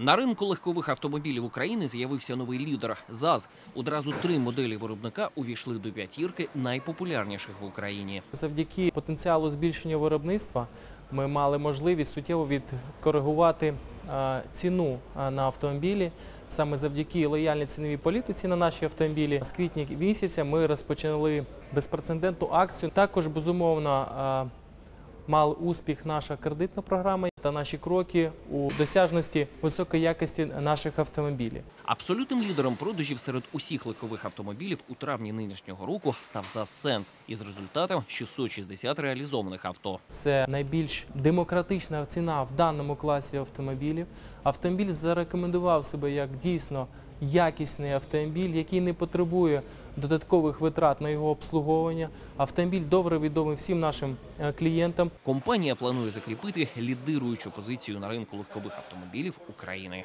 На ринку легкових автомобілів України з'явився новий лідер ЗАЗ. Одразу три моделі виробника увійшли до п'ятірки найпопулярніших в Україні. Завдяки потенціалу збільшення виробництва ми мали можливість суттєво відкоригувати ціну на автомобілі. Саме завдяки лояльній ціновій політиці на наші автомобілі з квітня місяця ми розпочали безпрецедентну акцію. Також безумовно мав успіх наша кредитна програма та наші кроки у досяжності високої якості наших автомобілів. Абсолютним лідером продажів серед усіх легкових автомобілів у травні нинішнього року став ЗАЗ Сенс із результатом 660 реалізованих авто. Це найбільш демократична ціна в даному класі автомобілів. Автомобіль зарекомендував себе як дійсно якісний автомобіль, який не потребує додаткових витрат на його обслуговування. Автомобіль добре відомий всім нашим е, клієнтам. Компанія планує закріпити лідируючу позицію на ринку легкових автомобілів України.